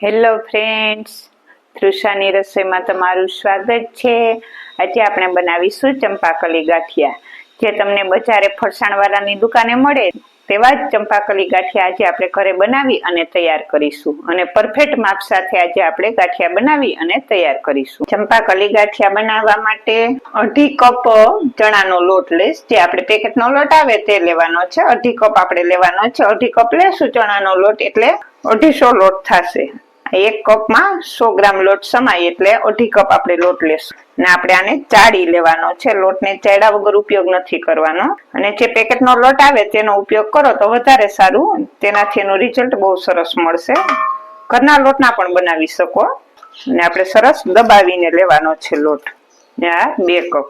Hello friends તૃષાની રસોઈમાં તમારું સ્વાગત છે. આજે આપણે બનાવીશું ચંપાકલી ગાંઠિયા. જે તમને બજારે ફરસાણવાળાની દુકાને મળે તેવા જ ચંપાકલી ગાંઠિયા આજે આપણે ઘરે બનાવી અને તૈયાર કરીશું. અને પરફેક્ટ માપ સાથે આજે આપણે ગાંઠિયા બનાવી અને તૈયાર કરીશું. ચંપાકલી ગાંઠિયા બનાવવા માટે અઢી કપ ચણાનો લોટ લઈશ. જે આપણે પેકેટનો લોટ આવે તે લેવાનો છે. અઢી કપ આપણે લેવાનો છે. અઢી કપ લેશું ચણાનો લોટ એટલે અઢીસો લોટ થશે. એક કપમાં સો ગ્રામ લોટ સમાય એટલે અઢી કપ આપણે લોટ લેશું. ને આપણે આને ચાળી લેવાનો છે. લોટને ચાળ્યા વગર ઉપયોગ નથી કરવાનો. અને જે પેકેટનો લોટ આવે તેનો ઉપયોગ કરો તો વધારે સારું. તેનાથી એનું રિઝલ્ટ બહુ સરસ મળશે. ઘરના લોટના પણ બનાવી શકો. ને આપણે સરસ દબાવીને લેવાનો છે લોટ. ને આ બે કપ.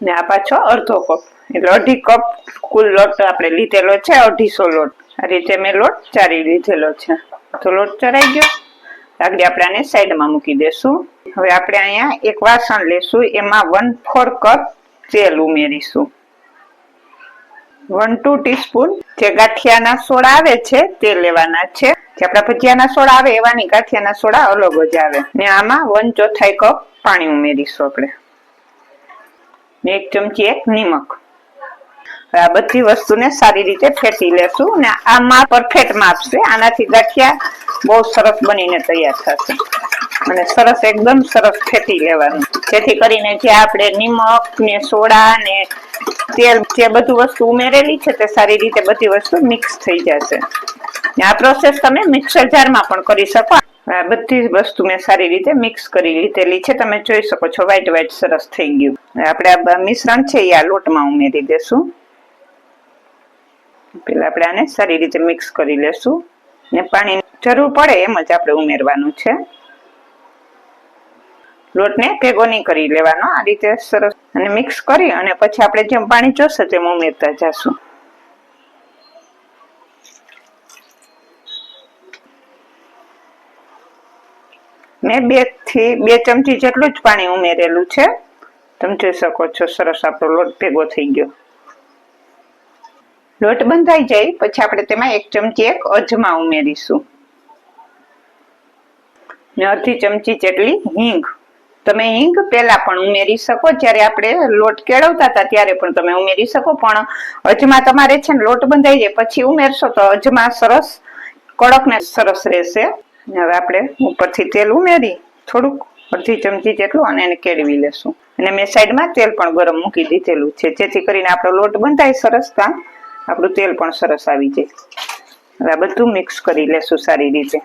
ને આ પાછો અડધો કપ. એટલે અઢી કપ કુલ લોટ આપણે લીધેલો છે, અઢીસો લોટ. આ રીતે મેં લોટ ચારી લીધેલો છે. તો લોટ ચરાઈ ગયો. આગળ આપણે આને સાઈડમાં મૂકી દેશું. હવે આપણે અહીંયા એક વાસણ લેશું. એમાં વન ફોર કપ તેલ ઉમેરીશું. વન ટુ ટીસ્પૂન જે ગાંઠિયાના સોડા આવે છે, તે લેવાના છે. જે આપણા ભજીયાના સોડા આવે, એવાની ગાંઠિયાના સોડા અલગ જ આવે. ને આમાં વન ચોથાઈ કપ પાણી ઉમેરીશું આપણે. એક ચમચી એક નિમક. આ બધી વસ્તુને સારી રીતે ફેટી લેશું અને આ માપ પરફેક્ટ માપ છે. આનાથી ગાંઠિયા બહુ સરસ બનીને તૈયાર થશે. અને સરસ એકદમ સરસ ફેટી લેવાનું. જેથી કરીને જે આપણે નિમક ને સોડા ને તેલ જે બધું વસ્તુ ઉમેરેલી છે તે સારી રીતે બધી વસ્તુ મિક્સ થઈ જશે. આ પ્રોસેસ તમે મિક્સર જારમાં પણ કરી શકો. બધી વસ્તુ મેં સારી રીતે મિક્સ કરી લીધેલી છે. તમે જોઈ શકો છો વ્હાઈટ વ્હાઈટ સરસ થઈ ગયું. આપણે આ મિશ્રણ છે એ આ લોટમાં ઉમેરી દેશું. પેલા આપણે આને સારી રીતે મિક્સ કરી લેશું. ને પાણી જરૂર પડે એમ જ આપણે ઉમેરવાનું છે. લોટને ભેગો નહીં કરી લેવાનો, આ રીતે સરસ અને મિક્સ કરી અને પછી આપણે જેમ પાણી જોશે તેમ ઉમેરતા જશું. મેં બેથી બે ચમચી જેટલું જ પાણી ઉમેરેલું છે. તમે જોઈ શકો છો સરસ આપણો લોટ ભેગો થઈ ગયો. લોટ બંધાઈ જાય, પછી આપણે તેમાં એક ચમચી એક અજમા ઉમેરીશું. ને અડધી ચમચી જેટલી હિંગ. તમે હિંગ પહેલા પણ ઉમેરી શકો, જ્યારે આપણે લોટ કેળવતા હતા ત્યારે પણ તમે ઉમેરી શકો, પણ અજમા તમારે છે ને લોટ બંધાઈ જાય, પછી ઉમેરશો તો અજમા સરસ કડક ને સરસ રહેશે. હવે આપણે ઉપરથી તેલ ઉમેરી, થોડુંક અડધી ચમચી જેટલું અને એને કેળવી લેશું. અને મેં સાઈડમાં તેલ પણ ગરમ મૂકી દીધેલું છે, જેથી કરીને આપણો લોટ બંધાય સરસ ત્યાં આપણું તેલ પણ સરસ આવી જાય. બધું મિક્સ કરી લેશું સારી રીતે.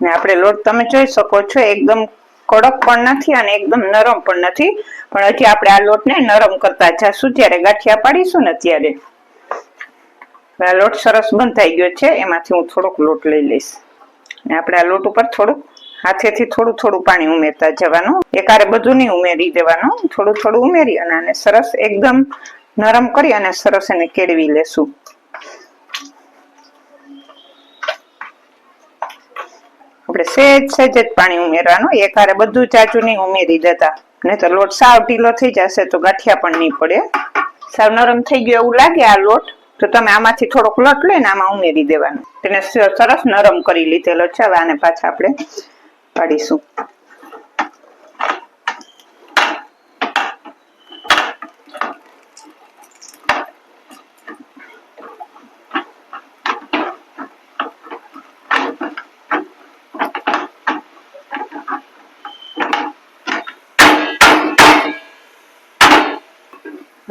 ને આપણે લોટ તમે જોઈ શકો છો, એકદમ કડક પણ નથી અને એકદમ નરમ પણ નથી. પણ હજી આપણે આ લોટને નરમ કરતા જશું, જ્યારે ગાંઠિયા પાડીશું ને ત્યારે. આ લોટ સરસ બંધાઈ ગયો છે, એમાંથી હું થોડોક લોટ લઈ લઈશ. અને આપણે આ લોટ ઉપર થોડુંક હાથેથી થોડું થોડું પાણી ઉમેરતા જવાનું. એકારે બધું નહીં ઉમેરી દેવાનું. થોડું થોડું ઉમેરી અને આને સરસ એકદમ નરમ કરી અને સરસ એને કેળવી લેશું. આપણે સહેજ સહેજ જ પાણી ઉમેરવાનું. એકારે બધું ચાચું નહીં ઉમેરી દેતા. નહીં તો લોટ સાવ ઢીલો થઈ જશે તો ગાંઠિયા પણ નહીં પડે. સાવ નરમ થઈ ગયો એવું લાગે આ લોટ, તો તમે આમાંથી થોડોક લોટ લઈને આમાં ઉમેરી દેવાનું. તેને સરસ નરમ કરી લીધેલો છે. હવે આને પાછા આપણે પાડીશું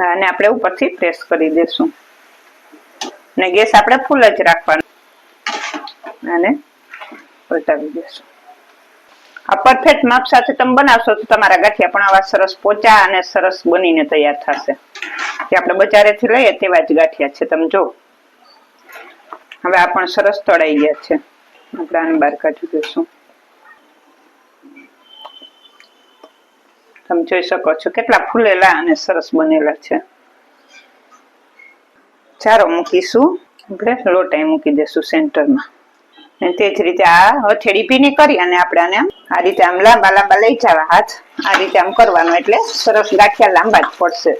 અને આપણે ઉપરથી પ્રેસ કરી દેશું ને ગેસ આપણે ફૂલ જ રાખવાનો. અને પલટાવી દેશું આ પરફેક્ટ માપ સાથે તમે બનાવશો તો તમારા ગાંઠિયા પણ આવા સરસ પોચા અને સરસ બનીને તૈયાર થશે. જે આપણે બજારેથી લઈએ તેવા જ ગાંઠિયા છે, તમે જો હવે આ પણ સરસ તળાઈ ગયા છે. આપણે આને બહાર કાઢી દઈશું. તમે જોઈ શકો છો કેટલા ફૂલેલા અને સરસ બનેલા છે. ચારો મૂકીશું. આપણે લોટાઈ મૂકી દેશું સેન્ટરમાં. અને તે જ રીતે આ હથેળી ભીની કરી અને આપણે આને આ રીતે આમ લાંબા લાંબા લઈ જવા હાથ. આ રીતે આમ કરવાનું એટલે સરસ ગાંઠિયા લાંબા જ પડશે.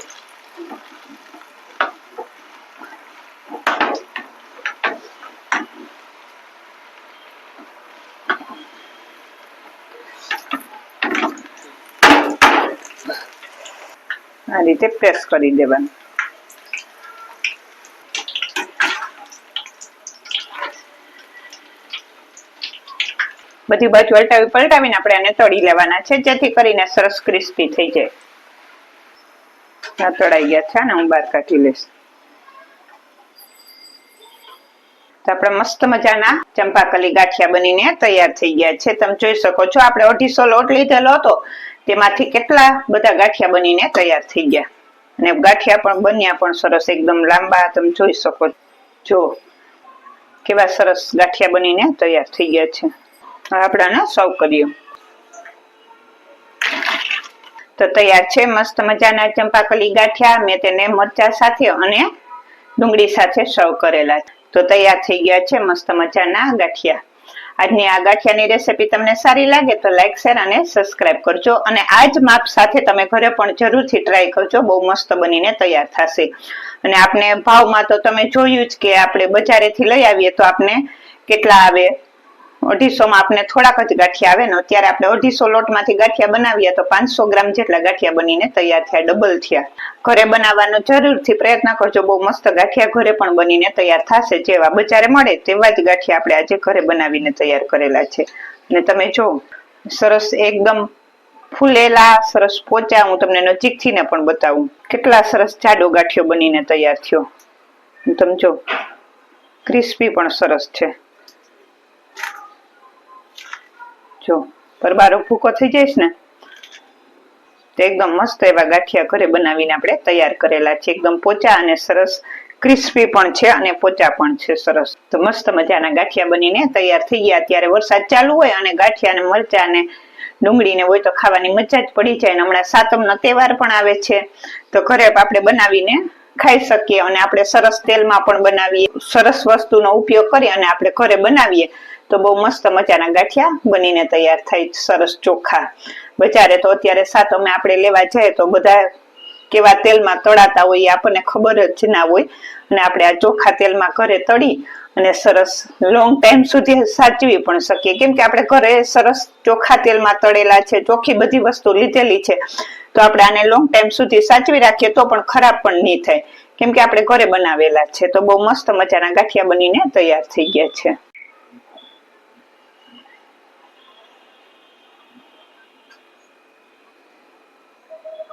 આ રીતે પ્રેસ કરી દેવાનું. બધી બાજુ પલટાવી પલટાવીને આપણે આને તળી લેવાના છે, જેથી કરીને સરસ ક્રિસ્પી થઈ જાય. તળાઈ ગયા છે ને હું બહાર કાઢી લઈશ. તો મસ્ત મજાના ચંપાકલી ગાંઠિયા બનીને તૈયાર થઈ ગયા છે. તમે જોઈ શકો છો, આપણે અઢીસો લોટ લીધેલો હતો. તેમાંથી કેટલા બધા ગાંઠિયા બનીને તૈયાર થઈ ગયા. અને ગાંઠિયા પણ બન્યા પણ સરસ, એકદમ લાંબા. તમે જોઈ શકો છો. કેવા સરસ ગાંઠિયા બનીને તૈયાર થઈ ગયા છે. આપણે આને સર્વ કરીએ. તો તૈયાર છે, મસ્ત મજાના ચંપાકલી ગાંઠિયા. મેં તેને મરચા સાથે અને ડુંગળી સાથે સર્વ કરેલા તો તૈયાર થઈ ગયા છે, મસ્ત મજાના ગાંઠિયા. આજની આ ગાંઠિયાની રેસીપી તમને સારી લાગે તો લાઈક શેર અને સબસ્ક્રાઇબ કરજો. અને આ જ માપ સાથે તમે ઘરે પણ જરૂરથી ટ્રાય કરજો, બહુ મસ્ત બનીને તૈયાર થશે. અને આપણે ભાવમાં તો તમે જોયું જ કે આપણે બજારેથી લઈ આવીએ તો આપણે કેટલા આવે? અઢીસોમાં આપણે થોડાક જ ગાંઠિયા આવે ને અત્યારે આપણે અઢીસો લોટમાંથી ગાંઠિયા બનાવીએ તો પાંચસો ગ્રામ જેટલા ગાંઠિયા બનીને તૈયાર થયા, ડબલ થયા. ઘરે બનાવવાનો જરૂરથી પ્રયત્ન કરજો, બહુ મસ્ત ગાંઠિયા ઘરે પણ બનીને તૈયાર થશે, જેવા બજારે મળે તેવા જ ગાંઠિયા આપણે આજે ઘરે બનાવીને તૈયાર કરેલા છે. અને તમે જો, સરસ એકદમ ફૂલેલા, સરસ પોચા, હું તમને નજીકથી ને પણ બતાવું, કેટલા સરસ જાડો ગાંઠિયો બનીને તૈયાર થયો. તમે જો, ક્રિસ્પી પણ સરસ છે જો પરબારો ફૂકો થઈ જઈશ ને? તો એકદમ મસ્ત એવા ગાંઠિયા ઘરે બનાવીને આપણે તૈયાર કરેલા છે. એકદમ પોચા અને સરસ ક્રિસ્પી પણ છે અને પોચા પણ છે સરસ. તો મસ્ત મજાના ગાંઠિયા બનીને તૈયાર થઈ ગયા. ત્યારે વરસાદ ચાલુ હોય અને ગાંઠિયા ને મરચા ને ડુંગળીને હોય તો ખાવાની મજા જ પડી જાય અને હમણાં સાતમનો તહેવાર પણ આવે છે. તો ઘરે આપણે બનાવીને ખાઈ શકીએ અને આપણે સરસ તેલમાં પણ બનાવીએ. સરસ વસ્તુનો ઉપયોગ કરી અને આપણે ઘરે બનાવીએ. તો બહુ મસ્ત મજાના ગાંઠિયા બનીને તૈયાર થાય સરસ ચોખા. બજારે તો અત્યારે સાત અમે આપણે લેવા જઈએ તો બધા કેવા તેલમાં તળાતા હોય એ આપણને ખબર જ ના હોય. અને આપણે આ ચોખા તેલમાં ઘરે તળી અને સરસ લોંગ ટાઈમ સુધી સાચવી પણ શકીએ. કેમ કે આપણે ઘરે સરસ ચોખા તેલમાં તળેલા છે ચોખ્ખી બધી વસ્તુ લીધેલી છે. તો આપણે આને લોંગ ટાઈમ સુધી સાચવી રાખીએ તો પણ ખરાબ પણ નહીં થાય. કેમ કે આપણે ઘરે બનાવેલા છે. તો બહુ મસ્ત મજાના ગાંઠિયા બનીને તૈયાર થઈ ગયા છે.